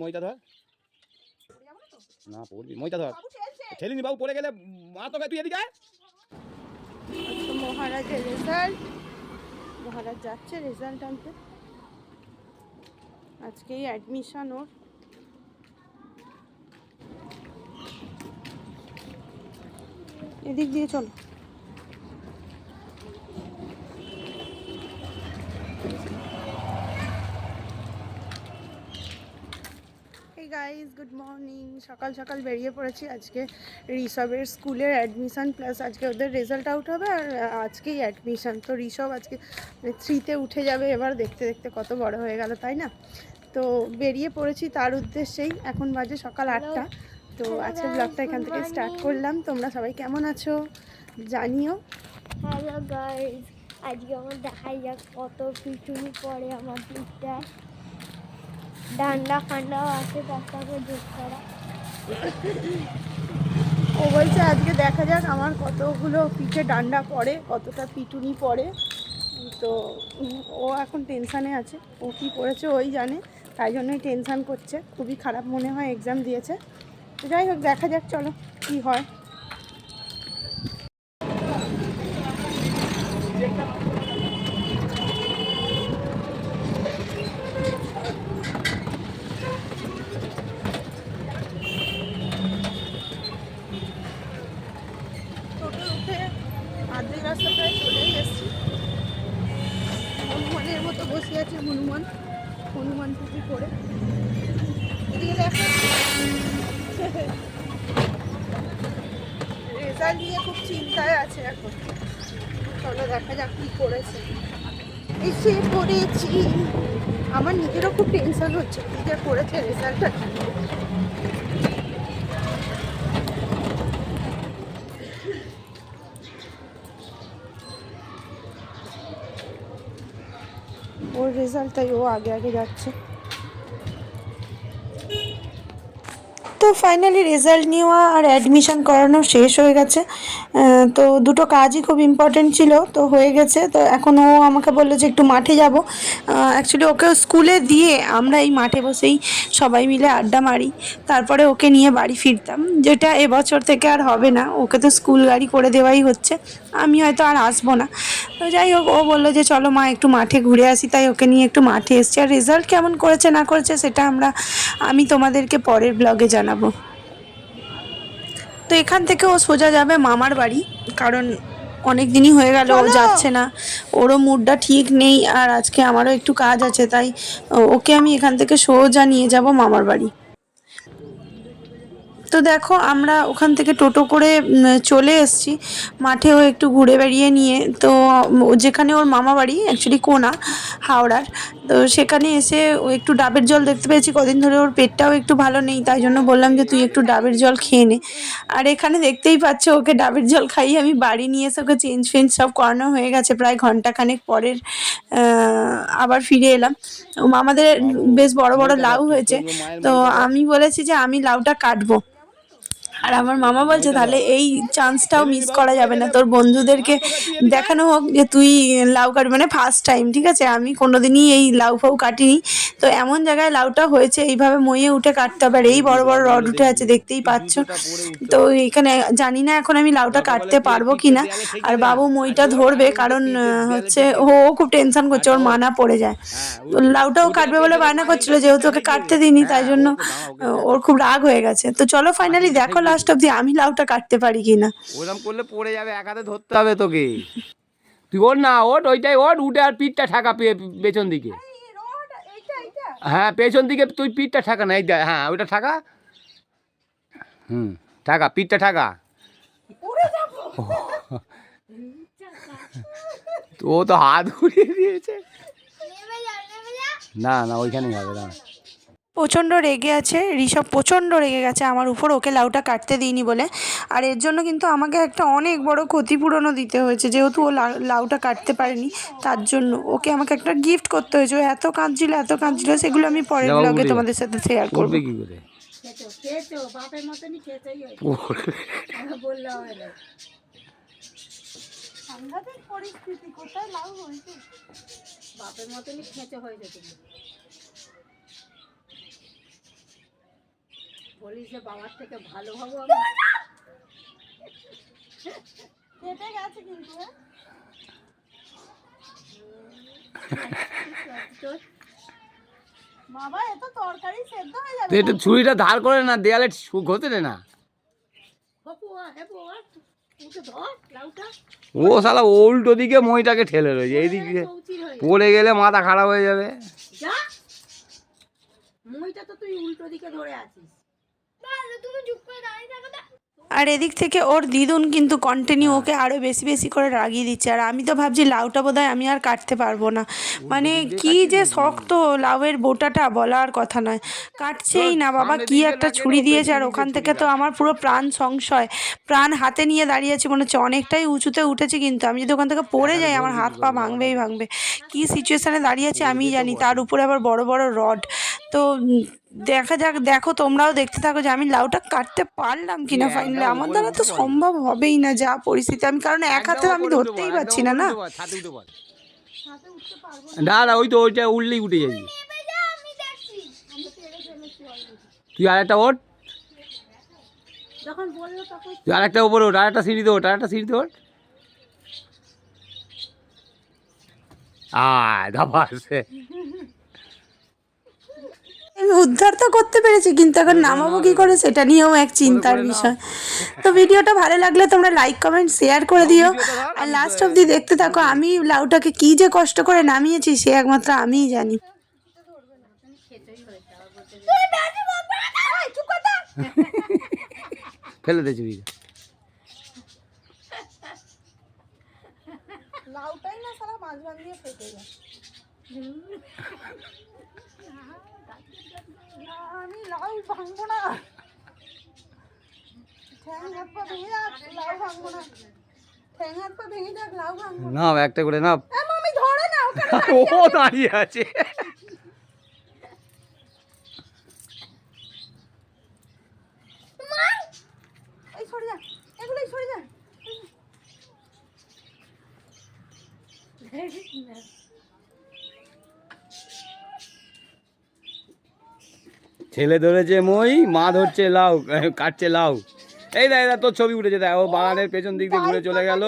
মইটা ধর। না, পড়বি। মইটা ধর। ঠেলিনি বাবু, পড়ে গেলে মা তোকে তুই এদিকে মহারাজের রেজাল্ট মহারাজ যাচ্ছে রেজাল্ট আনতে। আজকেই অ্যাডমিশন ওর। এদিক দিয়ে চলো। গাইজ গুড মর্নিং সকাল সকাল বেরিয়ে পড়েছি আজকে ঋষভের স্কুলের অ্যাডমিশন প্লাস আজকে ওদের রেজাল্ট আউট হবে আর আজকেই অ্যাডমিশান তো ঋষভ আজকে থ্রিতে উঠে যাবে এবার দেখতে দেখতে কত বড় হয়ে গেল তাই না? তো বেরিয়ে পড়েছি তার উদ্দেশ্যেই। এখন বাজে সকাল আটটা। তো আজকে ব্লগটা এখান থেকে স্টার্ট করলাম। তোমরা সবাই কেমন আছো? জানিও। হ্যালো গাইজ আজকে আমার দেখাই যাক কত পিছুনি পড়ে আমার দিকটা ডান্ডা ফান্ডাও আছে সঙ্গে যোগ করা। ও বলছে, আজকে দেখা যাক আমার কতগুলো পিঠে ডান্ডা পড়ে, কতটা পিটুনি পড়ে। তো ও এখন টেনশানে আছে, ও কী করেছে ওই জানে, তাই জন্যই টেনশান করছে। খুবই খারাপ মনে হয় এক্সাম দিয়েছে। তো যাই হোক, দেখা যাক, চলো, কী হয় টোটো উঠে আর্ধেক রাস্তা প্রায় চলেই এসেছি হনুমানের আছে হনুমান হনুমান টুপি করে। রেজাল্ট নিয়ে খুব চিন্তায় আছে এখন। চলো দেখা যাক কী করেছে। এসে পড়েছি। আমার নিজেরও খুব টেনশন হচ্ছে। কি যে করেছে রেজাল্টটা ওর রেজাল্ট তাই ও আগে আগে যাচ্ছে। তো ফাইনালি রেজাল্ট নেওয়া আর অ্যাডমিশন করানো শেষ হয়ে গেছে। তো দুটো কাজই খুব ইম্পর্টেন্ট ছিল, তো হয়ে গেছে। তো এখন ও আমাকে বলল যে একটু মাঠে যাব। অ্যাকচুয়ালি ওকে স্কুলে দিয়ে আমরা এই মাঠে বসেই সবাই মিলে আড্ডা মারি। তারপরে ওকে নিয়ে বাড়ি ফিরতাম, যেটা এবছর থেকে আর হবে না। ওকে তো স্কুল গাড়ি করে দেওয়াই হচ্ছে। আমি হয়তো আর আসব না। তো যাই হোক, ও বলল যে চলো মা একটু মাঠে ঘুরে আসি। তাই ওকে নিয়ে একটু মাঠে এসছি। আর রেজাল্ট কেমন করেছে না করেছে সেটা আমরা, আমি তোমাদেরকে পরের ব্লগে জানাব। তো এখান থেকে ও সোজা যাবে মামার বাড়ি কারণ অনেক দিনই হয়ে গেল ও যাচ্ছে না। ওরও মুডটা ঠিক নেই আর আজকে আমারও একটু কাজ আছে তাই ওকে আমি এখান থেকে সোজা নিয়ে যাব মামার বাড়ি। তো দেখো আমরা ওখান থেকে টোটো করে চলে এসেছি। মাঠেও একটু ঘুরে বেড়িয়ে নিয়ে তো যেখানে ওর মামা বাড়ি অ্যাকচুয়ালি কোনা হাওড়ার তো সেখানে এসে ও একটু ডাবের জল দেখতে পেয়েছি। কদিন ধরে ওর পেটটাও একটু ভালো নেই, তাই জন্য বললাম যে তুই একটু ডাবের জল খেয়ে নে। আর এখানে দেখতেই পাচ্ছ ওকে ডাবের জল খাইয়ে আমি বাড়ি নিয়ে এসে ওকে চেঞ্জ ফেঞ্জ সব করানো হয়ে গেছে। প্রায় ঘন্টাখানেক পরের আবার ফিরে এলাম। আমাদের বেশ বড় বড় লাউ হয়েছে। তো আমি বলেছি যে আমি লাউটা কাটবো। আর আমার মামা বলছে, তাহলে এই চান্সটাও মিস করা যাবে না। তোর বন্ধুদেরকে দেখানো হোক যে তুই লাউ কাটবি মানে ফার্স্ট টাইম ঠিক আছে? আমি কোনোদিনই এই লাউ ফাউ কাটিনি। তো এমন জায়গায় লাউটা হয়েছে, এইভাবে মইয়ে উঠে কাটতে হবে। আর এই বড় বড় রড উঠে আছে, দেখতেই পাচ্ছ। তো এখানে জানি না এখন আমি লাউটা কাটতে পারব কি না আর বাবু মইটা ধরবে, কারণ হচ্ছে ও খুব টেনশন করছে, ওর মানা পড়ে যায়। তো লাউটাও কাটবে বলে বায়না করছিল, যেহেতু ওকে কাটতে দিইনি, তাই জন্য ওর খুব রাগ হয়ে গেছে। তো চলো ফাইনালি দেখো লাস্ট অব্দি আমি লাউটা কাটতে পারি কিনা। ওরম করলে পড়ে যাবে এক হাতে ধরতে হবে তোকে। তুই ওর না ওট ওইটাই ওট উঠে আর পিঠটা ঠাকা পেছন দিকে। হ্যাঁ পেছন দিকে তুই পিঠটা ঠাকা না এই দে, হ্যাঁ ওইটা ঠাকা। হুম ঠাকা পিঠটা ঠাকা। ও তো হাত ঘুরিয়ে দিয়েছে। না না ওইখানেই হবে না প্রচণ্ড রেগে আছে ঋষভ প্রচণ্ড রেগে গেছে আমার উপর ওকে লাউটা কাটতে দিইনি বলে। আর এর জন্য কিন্তু আমাকে একটা অনেক বড় ক্ষতিপূরণও দিতে হয়েছে যেহেতু ও লাউটা কাটতে পারেনি তার জন্য। ওকে আমাকে একটা গিফট করতে হয়েছে ও এত কাঁদছিল এত কাঁদছিল সেগুলো আমি পরের ব্লগে তোমাদের সাথে শেয়ার করব। কি করে? সাংঘাতিক পরিস্থিতি কোথায় লাউ হয়েছে? বাপের মতনই খেঁচে হয়ে যেত বলিস যে বাবার থেকে ভালো হব কেটে গেছে কিন্তু হ্যাঁ? বাবা এত তরকারি সেদ্ধ হয়ে যাবে। তুই ছুরিটা ধার করে না দেয়ালে ঘষে দে না। হপু হেপু উঠে ধর লাউটা। ও শালা উল্টো দিকে মইটাকে ঠেলে রয়েছে এইদিকে চৌচির হয়ে পড়ে গেলে মাথা খারাপ হয়ে যাবে। মুইটা তো তুই উল্টো দিকে ধরে আছিস। আর এদিক থেকে ওর দিদুন কিন্তু কন্টিনিউ ওকে আরও বেশি বেশি করে রাগিয়ে দিচ্ছে। আর আমি তো ভাবছি লাউটা বোধহয় আমি আর কাটতে পারব না। মানে কি যে শক্ত লাউয়ের বোটাটা বলার কথা নয়। কাটছেই না বাবা, কি একটা ছুরি দিয়েছে আর ওখান থেকে তো আমার পুরো প্রাণ সংশয়। প্রাণ হাতে নিয়ে দাঁড়িয়ে আছে মনে হচ্ছে অনেকটাই উঁচুতে উঠেছে কিন্তু আমি যদি ওখান থেকে পড়ে যাই আমার হাত পা ভাঙবেই ভাঙবে। কি সিচুয়েশানে দাঁড়িয়ে আছি আমিই জানি। তার উপরে আবার বড় বড় রড তো দেখা যাক দেখো তোমরাও দেখতে থাকো যে আমি লাউটা কাটতে পারলাম কিনা ফাইনালি আমার দ্বারা তো সম্ভব হবেই না যা পরিস্থিতি। আমি কারণ এক হাতে আমি ধরতেই পারছি না না। না না ওই তো ওইটা উঠলেই উঠে যাবি। তুই আরেকটা ওঠ। যখন বলল তখন তুই আরেকটা উপরে ওঠ আরেকটা সিঁড়িতে ওঠ আরেকটা সিঁড়িতে ওঠ। আয় ধাপা আসে আমি উদ্ধার তো করতে পেরেছি কিন্তু এখন নামাবো কি করে? সেটা নিয়েও এক চিন্তার বিষয়। তো ভিডিওটা ভালো লাগলে তোমরা লাইক কমেন্ট শেয়ার করে দিও। আর লাস্ট অবধি দেখতে থাকো আমি লাউটাকে কি যে কষ্ট করে নামিয়েছি সে একমাত্র আমিই জানি। ফেলে দে চুরি লাউটাই না সারা মাঝখান দিয়ে ফেটে যায় আমি লাউ ভাঙবো না। না। একটা করে না ও দাঁড়িয়ে আছে এই সরে যা এগুলোই সরে যা ছেলে ধরেছে মই, মা ধরছে লাউ, কাটছে লাউ। এই দা তোর ছবি উঠেছে, দেখ, ও বাগানের পেছন দিক দিয়ে ঘুরে চলে গেল।